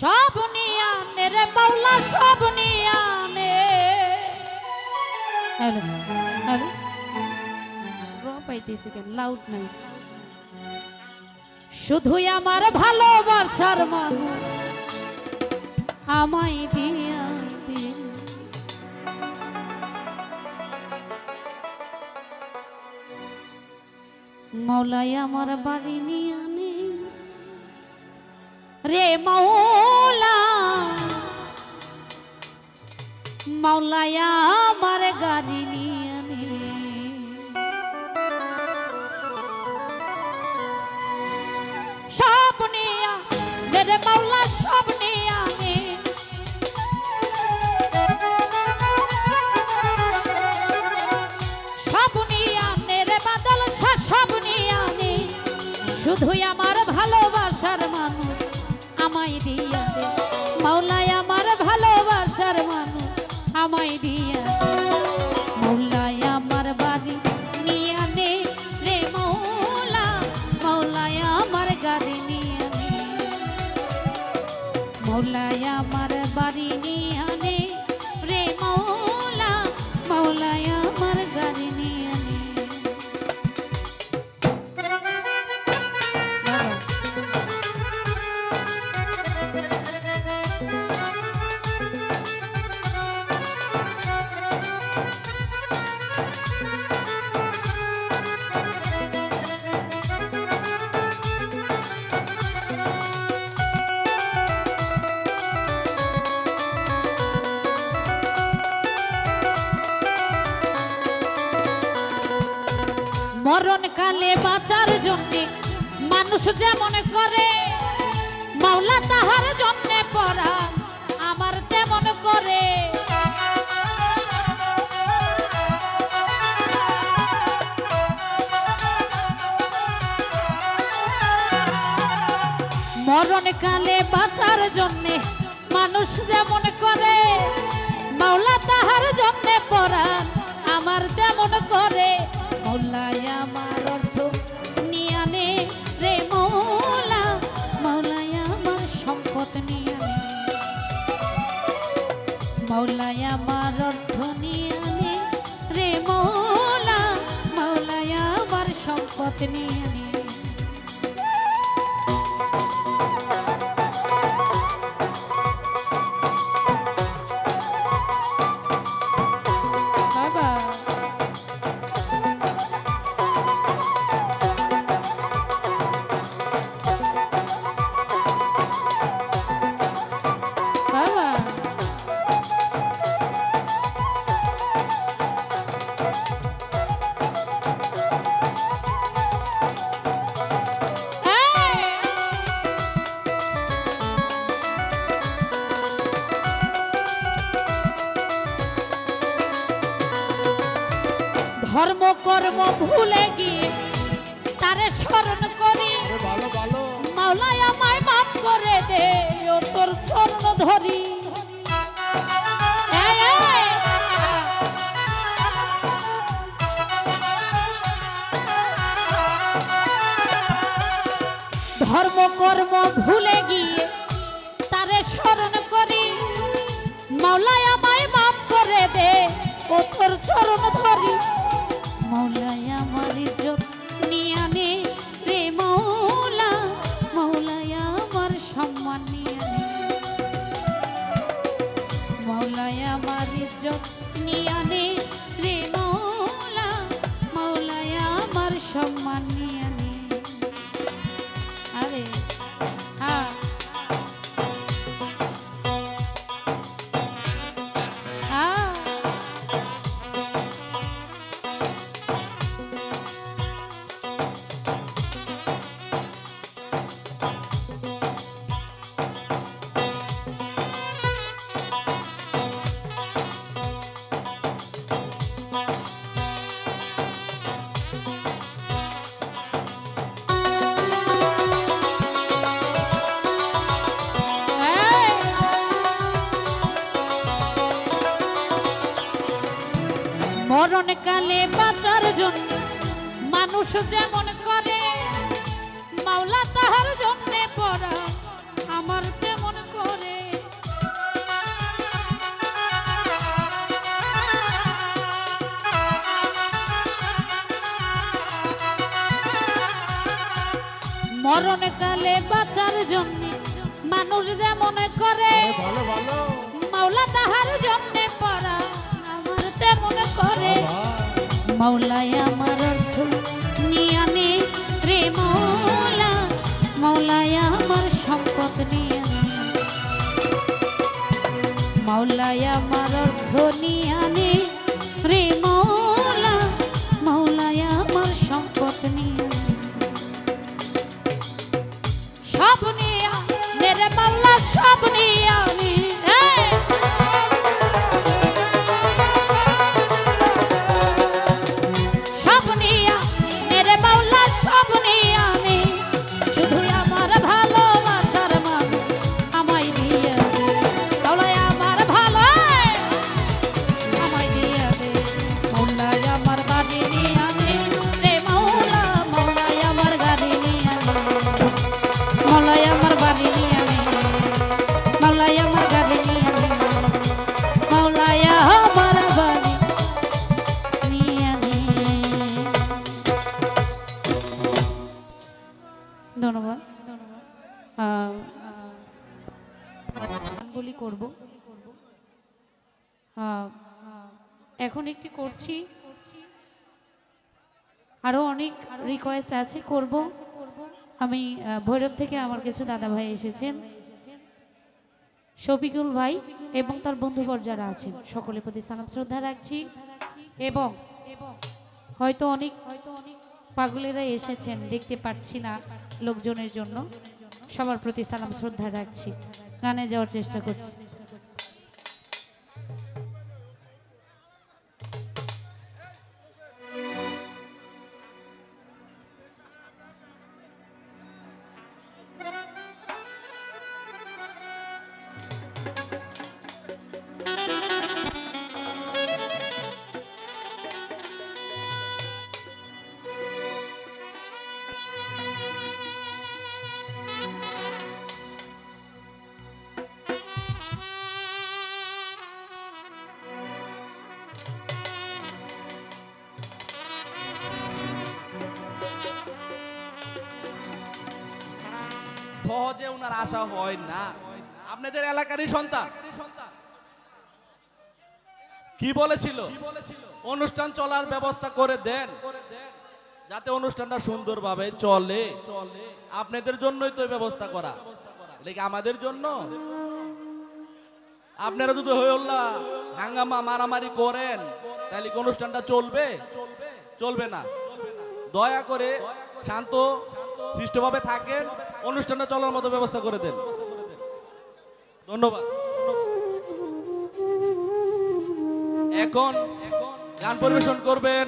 সব নিয়ানে রে মাওলা সব নিয়ানে নাই। শুধুই আমার ভালোবাসার মানুষ আমায় দিয়া দিন মৌলাই আমার বাড়ি নিয়ে রে মৌলা মৌলাই আমার গাড়ি নিয়ে সব নিয়া রে মৌলা সব নিয়ে সব নিয়ে আনে রে বাদল সব নিয়ে শুধুই আমার মরণকালে বাঁচার জন্যে মানুষ যেমন করে, মাওলা তাহার জন্যে পড়া আমার তেমন করে। মরণকালে বাঁচার জন্যে মানুষ যেমন করে, মাওলা তাহার জন্যে পড়ান সম্পদ নিয়ে কর্ম ভুলে গিয়ে তারে স্মরণ করি। মাওলাই আমায় মাফ করে দে ও তোর চরণ ধরি! ধর্ম কর্ম ভুলে গিয়ে তারে স্মরণ করি। মাওলাই আমায় মাফ করে দে ও তোর চরণ ধরি। মাওলাই আমার জীবনে বাঁচার জন্য মানুষ যেমন করে মাওলা তাহার জন্যে পড়া আমার তেমন করে। মরণ কালে বাঁচার জন্য মানুষ যেমন করে মাওলা তাহার জন্যে পড়া আমার তেমন করে। মাওলাই আমার অর্থ নিয়ানে রে মৌলা মাওলাই আমার সম্পদ নিয়ানে মাওলাই আমার অর্থ নিয়ানে রে মৌলা মাওলাই আমার সম্পদ নিয়ানে সব নিয়া মাওলা সব নিয়ানে এখন একটি করছি। আরও অনেক রিকোয়েস্ট আছে, করব। আমি ভৈরব থেকে আমার কিছু দাদা ভাই এসেছেন। শফিকুল ভাই এবং তার বন্ধুবর যারা আছেন, সকলের প্রতি সালাম, শ্রদ্ধা রাখছি। এবং হয়তো অনেক হয়তো অনেক পাগলেরা এসেছেন, দেখতে পাচ্ছি না লোকজনের জন্য। সবার প্রতি সালাম, শ্রদ্ধা রাখছি। গানে যাওয়ার চেষ্টা করছি। সহজে ওনার আশা হয় না। আপনাদের এলাকারই সন্তান। কি বলেছিল? অনুষ্ঠান চলার ব্যবস্থা করে দেন। যাতে অনুষ্ঠানটা সুন্দরভাবে চলে। আপনাদের জন্যই তো ব্যবস্থা করা। আমাদের জন্য। আপনারা যদি হইল্লা হাঙ্গামা, মারামারি করেন, তাহলে কি অনুষ্ঠানটা চলবে? চলবে না। দয়া করে শান্ত, সৃষ্টভাবে থাকেন। অনুষ্ঠানটা চলার মতো ব্যবস্থা করে দেন। ধন্যবাদ। এখন গান পরিবেশন করবেন